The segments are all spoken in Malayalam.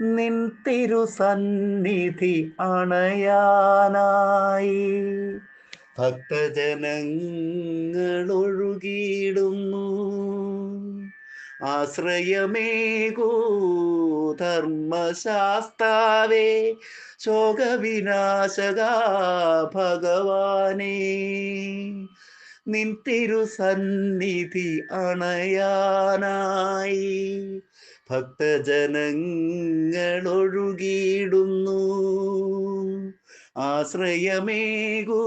നിൻ തിരുസന്നിധി അണയാനായി. ഭക്തജനങ്ങൾ ഒഴുകിയിടുന്നു ആശ്രയമേകൂ ധർമ്മശാസ്താവേ. ശോകവിനാശക ഭഗവാനേ. നിൻ തിരുസന്നിധി അണയാനായി ഭക്തജനങ്ങളൊഴുകിയിടുന്നു. ആശ്രയമേകൂ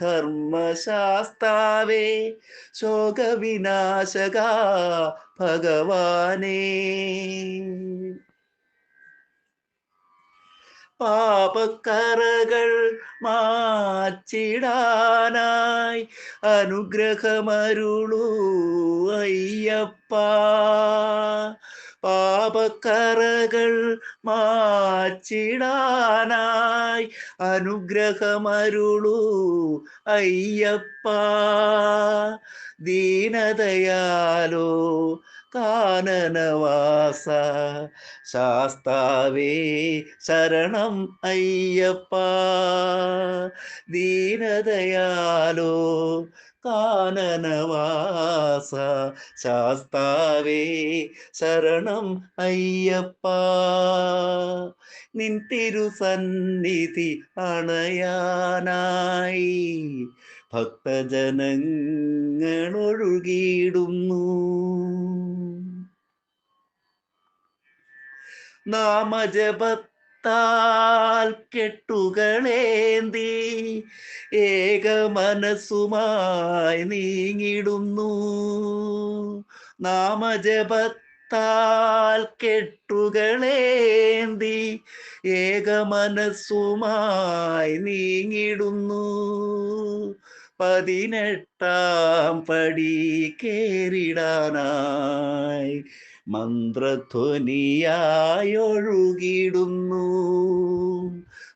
ധർമ്മശാസ്താവേ ശോകവിനാശക ഭഗവാനേ. പാപക്കറകൾ മാച്ചിടാനായി അനുഗ്രഹമരുളൂ അയ്യപ്പ. പാപക്കറകൾ മാച്ചിടാനായി അനുഗ്രഹമരുളൂ അയ്യപ്പ. ദീനതയാലോ കാനനവാസ. ശാസ്താവേ ശരണം അയ്യപ്പ. ദീനദയാലോ കാനനവാസ. ശാസ്താവേ ശരണം അയ്യപ്പ. നിൻ തിരുസന്നിധി അണയാനായി ഭക്തജനങ്ങൾ നാമജപത്താൽ കെട്ടുകളേന്തി ഏക മനസ്സുമായി നീങ്ങിടുന്നു. നാമജപത്താൽ കെട്ടുകളേന്തി ഏക മനസ്സുമായി നീങ്ങിടുന്നു. പതിനെട്ടാം പടി കേറിടാനായി മന്ത്രധ്വനിയായൊഴുകിടുന്നു.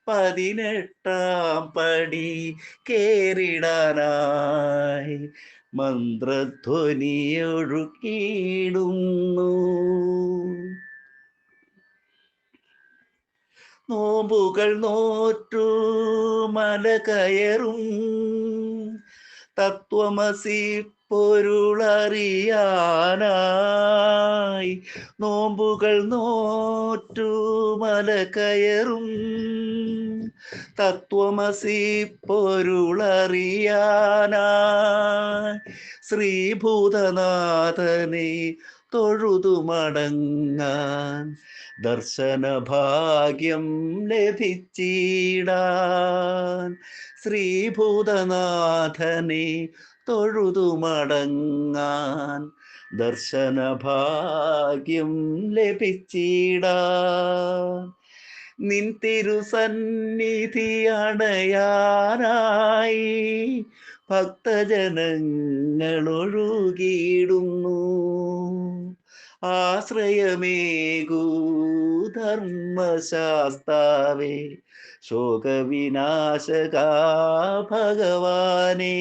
പതിനെട്ടാം പടി കേറിടാനായി മന്ത്രധ്വനിയൊഴുകിടുന്നു നോമ്പുകൾ നോറ്റു മല കയറും. തത്വമസി പൊരുളറിയാനായി നോമ്പുകൾ നോറ്റു മല കയറും തത്വമസി പൊരുളറിയാനായി ശ്രീഭൂതനാഥനെ തൊഴുതു മടങ്ങാൻ ദർശനഭാഗ്യം ലഭിച്ചിടാൻ ശ്രീഭൂതനാഥനെ തൊഴുതുമടങ്ങാൻ ദർശനഭാഗ്യം ലഭിച്ചിടാൻ നിൻ തിരുസന്നിധി അണയാനായി ഭക്തജനങ്ങൾ ഒഴുകിയിടുന്നു ആശ്രയമേകൂ ധർമ്മശാസ്താവേ ശോകവിനാശക ഭഗവാനേ.